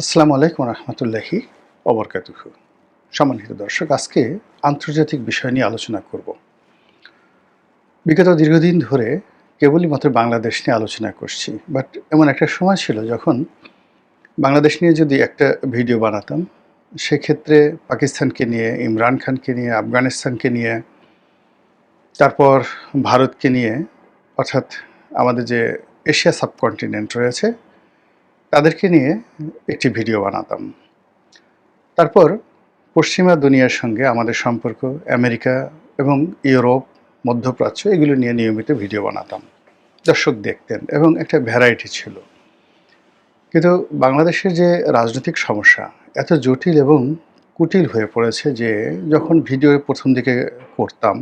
আসসালামু আলাইকুম রহমতুল্লাহি অবরকাতুহু সম্মানিত দর্শক, আজকে আন্তর্জাতিক বিষয় নিয়ে আলোচনা করব। বিগত দীর্ঘদিন ধরে কেবলই মাত্র বাংলাদেশ নিয়ে আলোচনা করছি, বাট এমন একটা সময় ছিল যখন বাংলাদেশ নিয়ে যদি একটা ভিডিও বানাতাম, সেক্ষেত্রে পাকিস্তানকে নিয়ে, ইমরান খানকে নিয়ে, আফগানিস্তানকে নিয়ে, তারপর ভারতকে নিয়ে, অর্থাৎ আমাদের যে এশিয়া সাবকন্টিনেন্ট রয়েছে তাদেরকে নিয়ে একটি ভিডিও বানাতাম। তারপর পশ্চিমা দুনিয়ার সঙ্গে আমাদের সম্পর্ক, আমেরিকা এবং ইউরোপ, মধ্যপ্রাচ্য, এগুলো নিয়ে নিয়মিত ভিডিও বানাতাম। দর্শক দেখতেন এবং একটা ভ্যারাইটি ছিল। কিন্তু বাংলাদেশের যে রাজনৈতিক সমস্যা, এত জটিল এবং কুটিল হয়ে পড়েছে যে যখন ভিডিও প্রথম দিকে করতাম,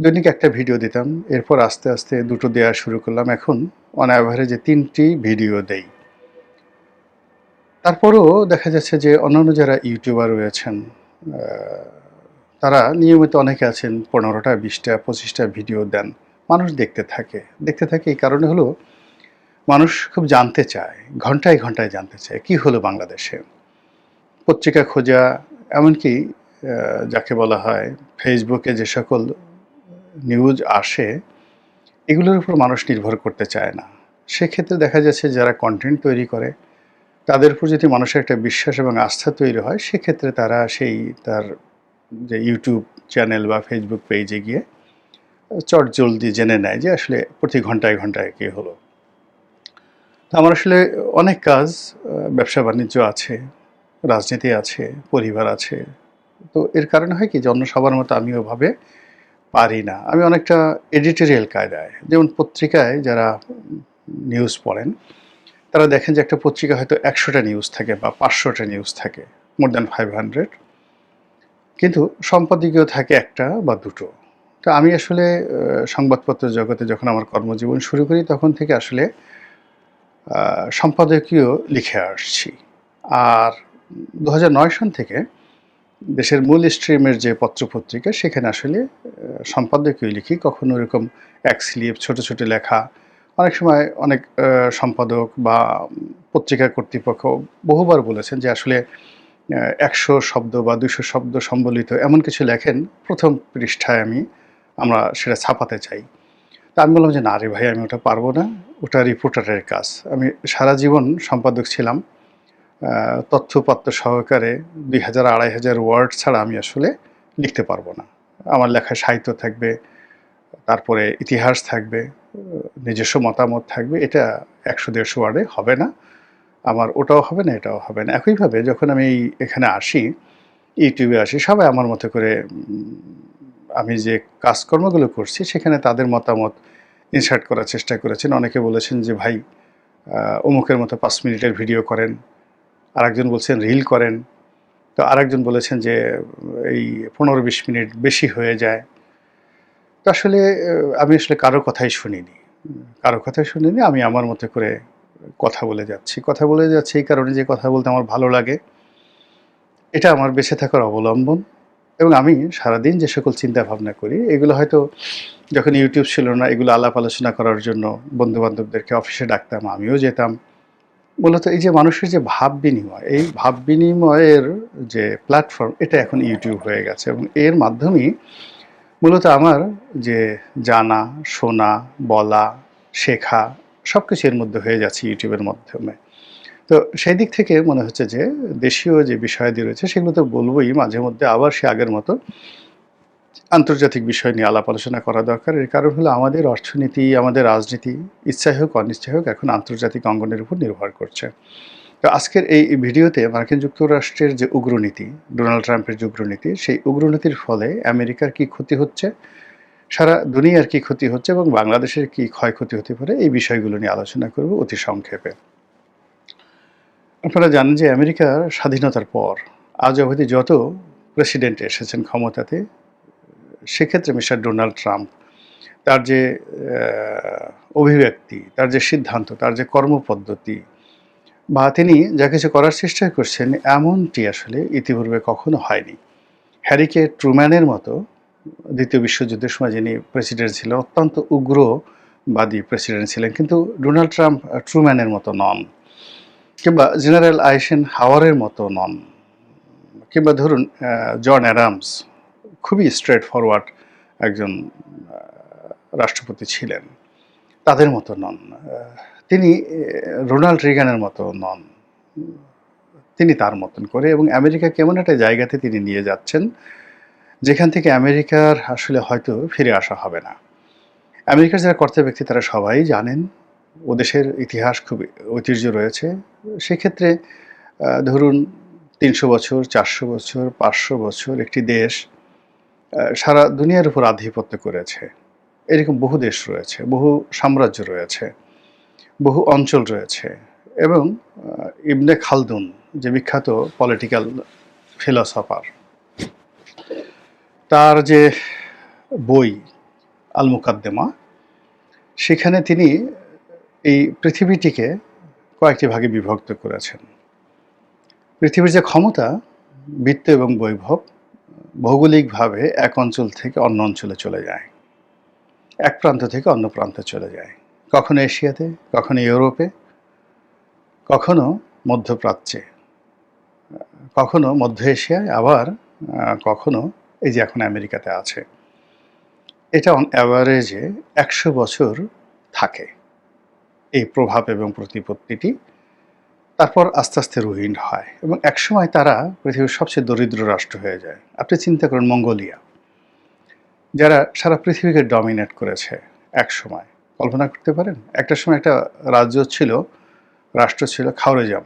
দৈনিক একটা ভিডিও দিতাম, এরপর আস্তে আস্তে দুটো দেওয়া শুরু করলাম। এখন অন অ্যাভারেজে তিনটি ভিডিও দেই। তারপরেও দেখা যাচ্ছে যে অন্যান্য যারা ইউটিউবার রয়েছেন তারা নিয়মিত অনেকে আছেন, পনেরোটা, বিশটা, পঁচিশটা ভিডিও দেন। মানুষ দেখতে থাকে। দেখতে থাকে এই কারণে হলো মানুষ খুব জানতে চায়, ঘন্টায় ঘন্টায় জানতে চায় কি হলো বাংলাদেশে। পত্রিকা খোঁজা, এমনকি যাকে বলা হয় ফেসবুকে যে সকল নিউজ আসে, এগুলোর উপর মানুষ নির্ভর করতে চায় না। সেক্ষেত্রে দেখা যাচ্ছে যারা কন্টেন্ট তৈরি করে তাদের উপর যদি মানুষের একটা বিশ্বাস এবং আস্থা তৈরি হয়, সেক্ষেত্রে তারা সেই তার যে ইউটিউব চ্যানেল বা ফেসবুক পেজে গিয়ে চট জলদি জেনে নেয় যে আসলে প্রতি ঘন্টায় ঘন্টায় কী হলো। তো আমার আসলে অনেক কাজ ব্যবসা বাণিজ্য আছে, রাজনীতি আছে, পরিবার আছে। তো এর কারণে হয় কি যে অন্য সবার মতো আমি ওভাবে পারি না। আমি অনেকটা এডিটোরিয়াল কায়দায়, যেমন পত্রিকায় যারা নিউজ পড়েন তারা দেখেন যে একটা পত্রিকা হয়তো একশোটা নিউজ থাকে বা পাঁচশোটা নিউজ থাকে মোর দ্যান ফাইভ হান্ড্রেড কিন্তু সম্পাদকীয় থাকে একটা বা দুটো। তো আমি আসলে সংবাদপত্র জগতে যখন আমার কর্মজীবন শুরু করি, তখন থেকে আসলে সম্পাদকীয় লিখে আসছি। আর দু হাজার নয় সন থেকে দেশের মূল স্ট্রিমের যে পত্রপত্রিকা, সেখানে আসলে সম্পাদকীয় লিখি। কখনো এরকম এক স্লিপ, ছোট ছোট লেখা অনেক সময় অনেক সম্পাদক বা পত্রিকা কর্তৃপক্ষ বহুবার বলেছেন যে আসলে একশো শব্দ বা দুশো শব্দ সম্বলিত এমন কিছু লেখেন, প্রথম পৃষ্ঠায় আমি, আমরা সেটা ছাপাতে চাই। তা আমি বললাম যে, না রে ভাই, আমি ওটা পারব না, ওটা রিপোর্টারের কাজ। আমি সারা জীবন সম্পাদক ছিলাম তথ্যপত্র সহকারে দুই হাজার আড়াই হাজার ওয়ার্ড ছাড়া আমি আসলে লিখতে পারব না। আমার লেখায় সাহিত্য থাকবে তারপরে ইতিহাস থাকবে, নিজস্ব মতামত থাকবে, এটা একশো দেড়শো ওয়ার্ডে হবে না। আমার ওটাও হবে না, এটাও হবে না। একইভাবে যখন আমি এখানে আসি, ইউটিউবে আসি, সবাই আমার মতো করে আমি যে কাজকর্মগুলো করছি, সেখানে তাদের মতামত ইনসার্ট করার চেষ্টা করেছেন। অনেকে বলেছেন যে, ভাই অমুকের মতো পাঁচ মিনিটের ভিডিও করেন, আরেকজন বলছেন রিল করেন। তো আরেকজন বলেছেন যে, এই পনেরো বিশ মিনিট বেশি হয়ে যায়। আসলে আমি আসলে কারও কথাই শুনিনি। কারও কথাই শুনিনি, আমি আমার মতো করে কথা বলে যাচ্ছি। কথা বলে যাচ্ছি এই কারণে যে কথা বলতে আমার ভালো লাগে, এটা আমার বেঁচে থাকার অবলম্বন। এবং আমি সারাদিন যে সকল চিন্তা ভাবনা করি, এগুলো হয়তো যখন ইউটিউব ছিল না, এগুলো আলাপ আলোচনা করার জন্য বন্ধু বান্ধবদেরকে অফিসে ডাকতাম, আমিও যেতাম। মূলত এই যে মানুষের যে ভাব বিনিময়, এই ভাব বিনিময়ের যে প্ল্যাটফর্ম এটা এখন ইউটিউব হয়ে গেছে। এবং এর মাধ্যমেই মূলত আমার যে জানা, শোনা, বলা, শেখা সব কিছু এর মধ্যে হয়ে যাচ্ছে ইউটিউবের মাধ্যমে। তো সেই দিক থেকে মনে হচ্ছে যে দেশীয় যে বিষয়াদি রয়েছে সেগুলো তো বলবোই, মাঝে মধ্যে আবার সে আগের মতো আন্তর্জাতিক বিষয় নিয়ে আলাপ আলোচনা করা দরকার। এর কারণ হলো আমাদের অর্থনীতি, আমাদের রাজনীতি ইচ্ছাই হোক অনিচ্ছাই হোক এখন আন্তর্জাতিক অঙ্গনের উপর নির্ভর করছে। তো আজকের এই ভিডিওতে মার্কিন যুক্তরাষ্ট্রের যে উগ্রনীতি, ডোনাল্ড ট্রাম্পের যে উগ্রনীতি, সেই উগ্রনীতির ফলে আমেরিকার কি ক্ষতি হচ্ছে, সারা দুনিয়ার কি ক্ষতি হচ্ছে এবং বাংলাদেশের কি ক্ষয়ক্ষতি হতে পারে, এই বিষয়গুলো নিয়ে আলোচনা করব অতি সংক্ষেপে। আপনারা জানেন যে আমেরিকার স্বাধীনতার পর আজ অবধি যত প্রেসিডেন্ট এসেছেন ক্ষমতাতে, সেক্ষেত্রে মিস্টার ডোনাল্ড ট্রাম্প তার যে অভিব্যক্তি, তার যে সিদ্ধান্ত, তার যে কর্মপদ্ধতি বা তিনি যা কিছু করার চেষ্টা করছেন, এমনটি আসলে ইতিপূর্বে কখনো হয়নি। হ্যারিকে ট্রুম্যানের মতো দ্বিতীয় বিশ্বযুদ্ধের সময় যিনি প্রেসিডেন্ট ছিলেন, অত্যন্ত উগ্রবাদী প্রেসিডেন্ট ছিলেন, কিন্তু ডোনাল্ড ট্রাম্প ট্রুম্যানের মতো নন কিংবা জেনারেল আইসেন হাওয়ারের মতো নন কিংবা ধরুন জন অ্যাডামস খুবই স্ট্রেট ফরওয়ার্ড একজন রাষ্ট্রপতি ছিলেন, তাদের মতো নন। তিনি রোনাল্ড রিগানের মতো নন। তিনি তার মতন করে এবং আমেরিকা কেমন একটা জায়গাতে তিনি নিয়ে যাচ্ছেন, যেখান থেকে আমেরিকার আসলে হয়তো ফিরে আসা হবে না। আমেরিকার যারা কর্তা ব্যক্তি, তারা সবাই জানেন, ও দেশের ইতিহাস খুব ঐতিহ্য রয়েছে। সেক্ষেত্রে ধরুন তিনশো বছর, চারশো বছর, পাঁচশো বছর একটি দেশ সারা দুনিয়ার উপর আধিপত্য করেছে। এরকম বহু দেশ রয়েছে, বহু সাম্রাজ্য রয়েছে। বহু অঞ্চল রয়েছে এবং ইবনে খালদুন, যে বিখ্যাত পলিটিক্যাল ফিলসফার তার যে বই আল মুকাদ্দেমা সেখানে তিনি এই পৃথিবীটিকে কয়েকটি ভাগে বিভক্ত করেছেন। পৃথিবীর যে ক্ষমতা, বৃত্ত এবং বৈভব, ভৌগোলিকভাবে এক অঞ্চল থেকে অন্য অঞ্চলে চলে যায়। এক প্রান্ত থেকে অন্য প্রান্তে চলে যায়। কখনো এশিয়াতে, কখনো ইউরোপে, কখনো মধ্যপ্রাচ্যে, কখনো মধ্য এশিয়ায়, আবার কখনো এই যে এখন আমেরিকাতে আছে। এটা অন অ্যাভারেজে একশো বছর থাকে। এই প্রভাব এবং প্রতিপত্তিটি তারপর আস্তে আস্তে রুহিন হয় এবং একসময় তারা পৃথিবীর সবচেয়ে দরিদ্র রাষ্ট্র হয়ে যায়। আপনি চিন্তা করুন, মঙ্গোলিয়া। যারা সারা পৃথিবীকে ডমিনেট করেছে এক সময় কল্পনা করতে পারেন? একটা সময় একটা রাজ্য ছিল, রাষ্ট্র ছিল খাওরেজাম।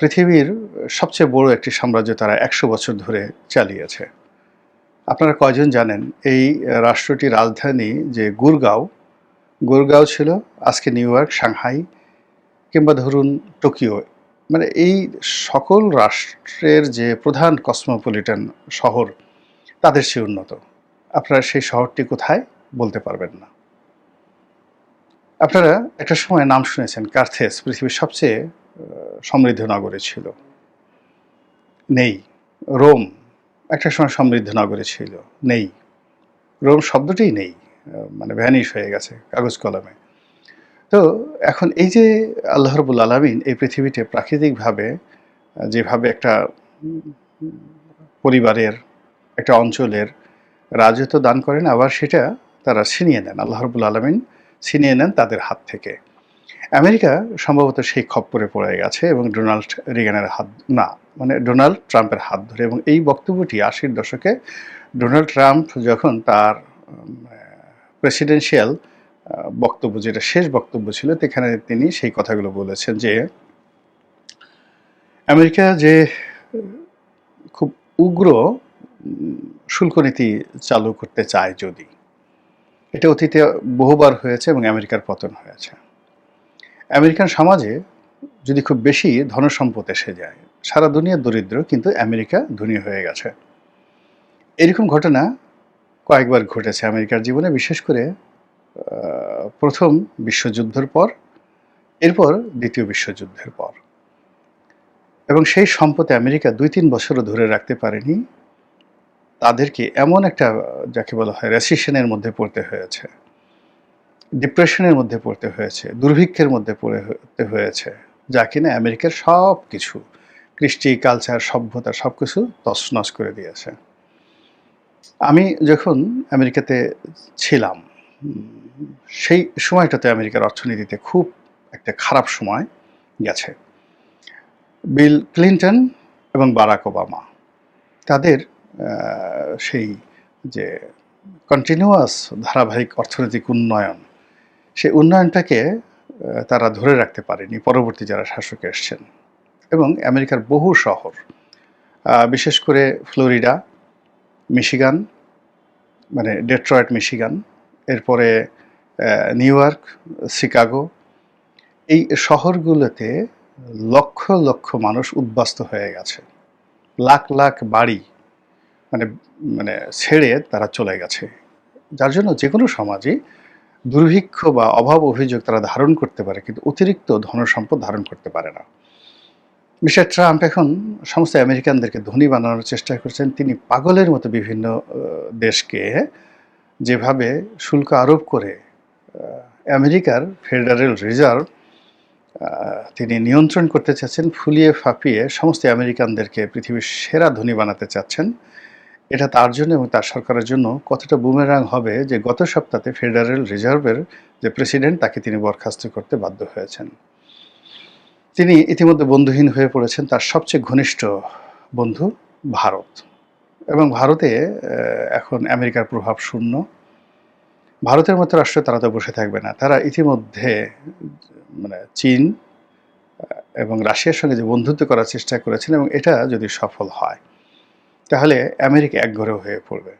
পৃথিবীর সবচেয়ে বড় একটি সাম্রাজ্য তারা একশো বছর ধরে চালিয়েছে। আপনারা কয়জন জানেন, এই রাষ্ট্রটির রাজধানী যে গুরগাঁও গুরগাঁও ছিল আজকে নিউ ইয়র্ক, সাংহাই, কিংবা ধরুন টোকিও। মানে এই সকল রাষ্ট্রের যে প্রধান কসমোপলিটন শহর, তাদের সে উন্নত। আপনারা সেই শহরটি কোথায় বলতে পারবেন না। আপনারা একটা সময় নাম শুনেছেন, কার্থেস পৃথিবীর সবচেয়ে সমৃদ্ধ নগরী ছিল। নেই। রোম একটা সময় সমৃদ্ধ নগরী ছিল। নেই। রোম শব্দটিই নেই মানে ভ্যানিশ হয়ে গেছে কাগজ কলমে। তো এখন এই যে আল্লাহ রবুল আলমিন এই পৃথিবীতে প্রাকৃতিকভাবে যেভাবে একটা, পরিবারের, একটা অঞ্চলের রাজত্ব দান করেন, আবার সেটা তারা ছিনিয়ে নেন। আল্লাহ রবুল আলমিন ছিনিয়ে নেন তাদের হাত থেকে। আমেরিকা সম্ভবত সেই খপ্পরে পড়ে গেছে এবং ডোনাল্ড রিগানের হাত, না মানে ডোনাল্ড ট্রাম্পের হাত ধরে এবং এই বক্তব্যটি আশির দশকে ডোনাল্ড ট্রাম্প যখন তার প্রেসিডেন্সিয়াল বক্তব্য, যেটা শেষ বক্তব্য ছিল, সেখানে তিনি সেই কথাগুলো বলেছেন যে, আমেরিকা যে খুব উগ্র শুল্ক নীতি চালু করতে চায় যদি এটা অতীতে বহুবার হয়েছে এবং আমেরিকার পতন হয়েছে। আমেরিকান সমাজে যদি খুব বেশি ধনসম্পদ এসে যায়, সারা দুনিয়া দরিদ্র, কিন্তু আমেরিকা ধনী হয়ে গেছে। এরকম ঘটনা কয়েকবার ঘটেছে আমেরিকার জীবনে, বিশেষ করে প্রথম বিশ্বযুদ্ধের পর, এরপর দ্বিতীয় বিশ্বযুদ্ধের পর। এবং সেই সম্পদে আমেরিকা দুই তিন বছরও ধরে রাখতে পারেনি। তাদেরকে এমন একটা, যাকে বলা হয় রেসিশনের মধ্যে পড়তে হয়েছে। ডিপ্রেশনের মধ্যে পড়তে হয়েছে, দুর্ভিক্ষের মধ্যে পড়ে হতে হয়েছে, যা কিনা আমেরিকার সব কিছু কৃষ্টি কালচার সভ্যতা সব কিছু তছনছ করে দিয়েছে। আমি যখন আমেরিকাতে ছিলাম, সেই সময়টাতে আমেরিকার অর্থনীতিতে খুব একটা খারাপ সময় গেছে। বিল ক্লিন্টন এবং বারাক ওবামা, তাদের সেই যে কন্টিনিউয়াস ধারাবাহিক অর্থনৈতিক উন্নয়ন, সেই উন্নয়নটাকে তারা ধরে রাখতে পারেনি পরবর্তী যারা শাসক এসছেন। এবং আমেরিকার বহু শহর বিশেষ করে ফ্লোরিডা, মিশিগান মানে ডেট্রয়েট মিশিগান, এরপরে নিউ ইয়র্ক, শিকাগো, এই শহরগুলোতে লক্ষ লক্ষ মানুষ উদ্বাস্ত হয়ে গেছে। লাখ লাখ বাড়ি মানে মানে ছেড়ে তারা চলে গেছে। যার জন্য যে কোনো সমাজে দুর্ভিক্ষ বা অভাব অভিযোগ তারা ধারণ করতে পারে, কিন্তু অতিরিক্ত ধনসম্পদ ধারণ করতে পারে না। মিস্টার ট্রাম্প এখন সমস্ত আমেরিকানদেরকে ধনী বানানোর চেষ্টা করছেন। তিনি পাগলের মতো বিভিন্ন দেশকে যেভাবে শুল্ক আরোপ করে আমেরিকার ফেডারেল রিজার্ভ তিনি নিয়ন্ত্রণ করতে চাচ্ছেন, ফুলিয়ে ফাঁপিয়ে সমস্ত আমেরিকানদেরকে পৃথিবীর সেরা ধনী বানাতে চাচ্ছেন। এটা তার জন্য এবং তার সরকারের জন্য কতটা বুমেরাং হবে যে গত সপ্তাহে ফেডারেল রিজার্ভের যে প্রেসিডেন্ট, তাকে তিনি বরখাস্ত করতে বাধ্য হয়েছেন। তিনি ইতিমধ্যে বন্ধুহীন হয়ে পড়েছেন তার সবচেয়ে ঘনিষ্ঠ বন্ধু ভারত। এবং ভারতে এখন আমেরিকার প্রভাব শূন্য। ভারতের মতো রাষ্ট্র তারা তো বসে থাকবে না। তারা ইতিমধ্যে মানে চীন এবং রাশিয়ার সঙ্গে যে বন্ধুত্ব করার চেষ্টা করেছেন এবং এটা যদি সফল হয়। তাহলে আমেরিকা একঘরে হয়ে পড়বে।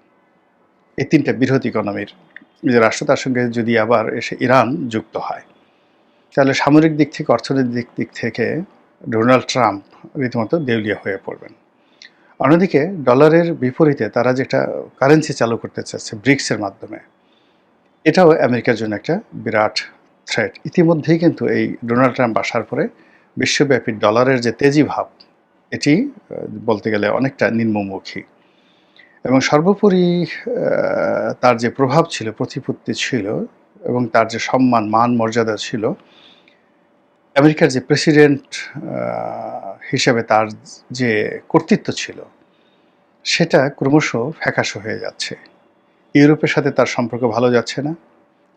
এই তিনটা বৃহৎ ইকোনমির যে রাষ্ট্র, তার সঙ্গে যদি আবার এসে ইরান যুক্ত হয়। তাহলে সামরিক দিক থেকে, অর্থনৈতিক দিক থেকে ডোনাল্ড ট্রাম্প রীতিমতো দেউলিয়া হয়ে পড়বেন। অন্যদিকে, ডলারের বিপরীতে তারা যেটা কারেন্সি চালু করতে চাচ্ছে, ব্রিক্সের মাধ্যমে, এটাও আমেরিকার জন্য একটা বিরাট থ্রেট ইতিমধ্যেই কিন্তু এই ডোনাল্ড ট্রাম্প আসার পরে বিশ্বব্যাপী ডলারের যে তেজি ভাব এটি বলতে গেলে অনেকটা নিম্নমুখী। এবং সর্বোপরি তার যে প্রভাব ছিল, প্রতিপত্তি ছিল, এবং তার যে সম্মান, মান, মর্যাদা ছিল, আমেরিকার যে প্রেসিডেন্ট হিসেবে তার যে কর্তৃত্ব ছিল, সেটা ক্রমশ ফ্যাকাশো হয়ে যাচ্ছে। ইউরোপের সাথে তার সম্পর্ক ভালো যাচ্ছে না।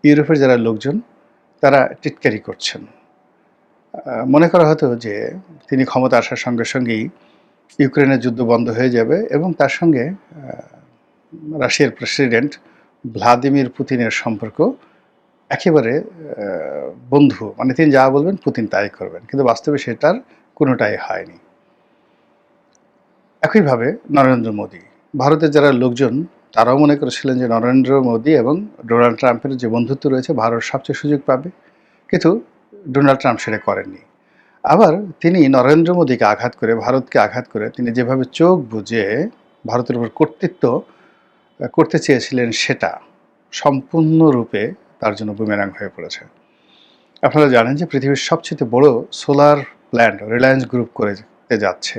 ইউরোপের যারা লোকজন, তারা টিটকারি করছেন। মনে করা হতো যে তিনি ক্ষমতা আসার সঙ্গে সঙ্গেই ইউক্রেনের যুদ্ধ বন্ধ হয়ে যাবে এবং তার সঙ্গে রাশিয়ার প্রেসিডেন্ট ভ্লাদিমির পুতিনের সম্পর্ক একেবারে বন্ধু। মানে তিনি যা বলবেন পুতিন তাই করবেন, কিন্তু বাস্তবে সেটার কোনোটাই হয়নি। একইভাবে নরেন্দ্র মোদী, ভারতের যারা লোকজন, তারাও মনে করেছিলেন যে নরেন্দ্র মোদী এবং ডোনাল্ড ট্রাম্পের যে বন্ধুত্ব রয়েছে, ভারত সবচেয়ে সুযোগ পাবে। কিন্তু ডোনাল্ড ট্রাম্প সেটা করেননি। আবার তিনি নরেন্দ্র মোদীকে আঘাত করে, ভারতকে আঘাত করে, তিনি যেভাবে চোখ বুজে ভারতের উপর কর্তৃত্ব করতে চেয়েছিলেন সেটা সম্পূর্ণরূপে তার জন্য বুমেরাং হয়ে পড়েছে। আপনারা জানেন যে পৃথিবীর সবচেয়ে বড় সোলার প্ল্যান্ট রিলায়েন্স গ্রুপ করে যাচ্ছে,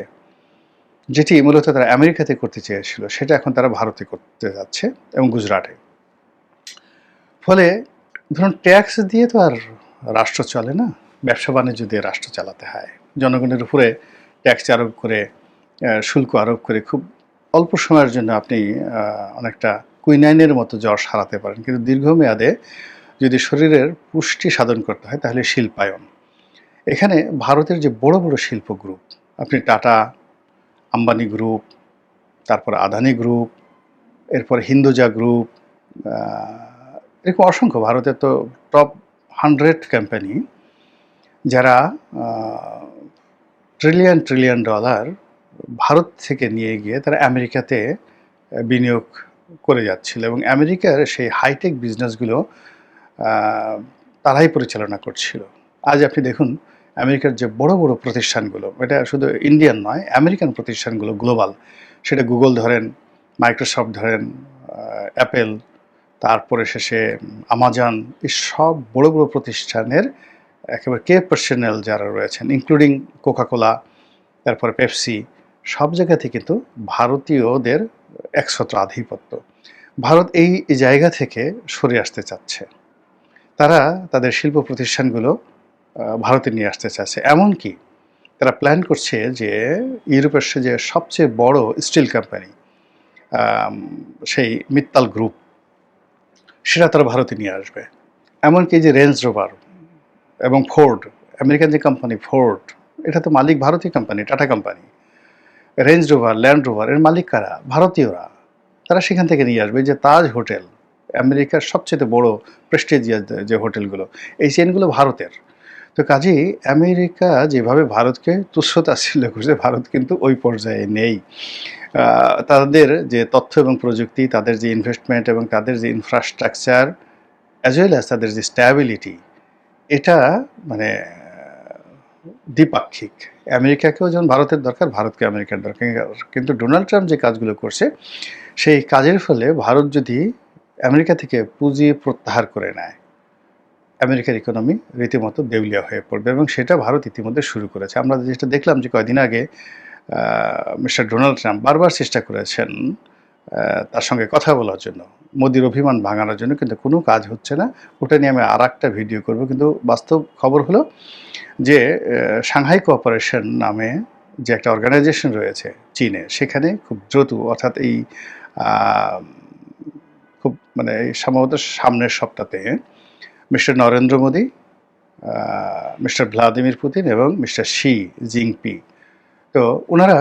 যেটি মূলত তারা আমেরিকাতে করতে চেয়েছিল, সেটা এখন তারা ভারতে করতে যাচ্ছে এবং গুজরাটে। ফলে ধরুন ট্যাক্স দিয়ে তো আর রাষ্ট্র চলে না, ব্যবসা বাণিজ্য দিয়ে রাষ্ট্র চালাতে হয়। জনগণের উপরে ট্যাক্স আরোপ করে শুল্ক আরোপ করে খুব অল্প সময়ের জন্য আপনি অনেকটা কুইনাইনের মতো জ্বর সারাতে পারেন। কিন্তু দীর্ঘমেয়াদে যদি শরীরের পুষ্টি সাধন করতে হয়, তাহলে শিল্পায়ন। এখানে ভারতের যে বড় বড় শিল্প গ্রুপ আপনি টাটা, আম্বানি গ্রুপ তারপর আদানি গ্রুপ এরপর হিন্দুজা গ্রুপ এরকম অসংখ্য, ভারতের তো টপ হান্ড্রেড কোম্পানি যারা ট্রিলিয়ন ট্রিলিয়ন ডলার ভারত থেকে নিয়ে গিয়ে তারা আমেরিকাতে বিনিয়োগ করে যাচ্ছিল এবং আমেরিকার সেই হাইটেক বিজনেসগুলো তারাই পরিচালনা করছিল। আজ আপনি দেখুন, আমেরিকার যে বড় বড় প্রতিষ্ঠানগুলো, এটা শুধু ইন্ডিয়ান নয় আমেরিকান প্রতিষ্ঠানগুলো গ্লোবাল সেটা গুগল ধরেন মাইক্রোসফট ধরেন অ্যাপেল তারপরে শেষে আমাজন, এই সব বড় বড় প্রতিষ্ঠানের একেবারে কে পার্সোনাল যারা রয়েছেন ইনক্লুডিং কোকাকোলা তারপরে পেপসি সব জায়গাতে কিন্তু ভারতীয়দের একছত্র আধিপত্য। ভারত এই জায়গা থেকে সরে আসতে চাচ্ছে। তারা তাদের শিল্প প্রতিষ্ঠানগুলো ভারতে নিয়ে আসতে চাচ্ছে এমনকি তারা প্ল্যান করছে যে ইউরোপের যে সবচেয়ে বড় স্টিল কোম্পানি সেই মিত্তাল গ্রুপ সেটা তারা ভারতে নিয়ে আসবে। এমনকি যে রেঞ্জ রোভার এবং ফোর্ড আমেরিকান যে কোম্পানি ফোর্ড এটা তো মালিক ভারতীয় company Tata company Range Rover Land Rover এর মালিক কারা? ভারতীয়রা। তারা সেখান থেকে নিয়ে আসবে যে তাজ হোটেল, আমেরিকার সবচেয়ে বড় প্রেস্টেজিয়াস যে হোটেলগুলো, এই চেনগুলো ভারতের। তো কাজেই আমেরিকা যেভাবে ভারতকে তুচ্ছতাচ্ছিল্য করছে, ভারত কিন্তু ওই পর্যায়ে নেই। তাদের যে তথ্য এবং প্রযুক্তি, তাদের যে ইনভেস্টমেন্ট এবং তাদের যে ইনফ্রাস্ট্রাকচার অ্যাজ ওয়েল অ্যাজ তাদের যে স্ট্যাবিলিটি এটা মানে দ্বিপাক্ষিক। আমেরিকাকেও যেমন ভারতের দরকার, ভারতকে আমেরিকার দরকার। কিন্তু ডোনাল্ড ট্রাম্প যে কাজগুলো করছে, সেই কাজের ফলে ভারত যদি আমেরিকা থেকে পুঁজি প্রত্যাহার করে নেয় আমেরিকার ইকোনমি রীতিমতো দেউলিয়া হয়ে পড়বে এবং সেটা ভারত ইতিমধ্যে শুরু করেছে। আমরা যেটা দেখলাম যে কয়দিন আগে মিস্টার ডোনাল্ড ট্রাম্প বারবার চেষ্টা করেছেন তার সঙ্গে কথা বলার জন্য। মোদির অভিমান ভাঙানোর জন্য কিন্তু কোনো কাজ হচ্ছে না। ওটা নিয়ে আমি আর একটা ভিডিও করব। কিন্তু বাস্তব খবর হলো যে সাংহাই কোঅপারেশন নামে যে একটা অর্গানাইজেশন রয়েছে চীনে, সেখানে খুব দ্রুত, অর্থাৎ এই খুব মানে সম্ভবত সামনের সপ্তাহে mister Narendra Modi mister Vladimir Putin এবং মিস্টার শি জিংপি তো ওনারা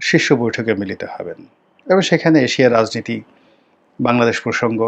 শীর্ষ বৈঠকে মিলিত হবেন। এবং সেখানে এশিয়ার রাজনীতি, বাংলাদেশ প্রসঙ্গ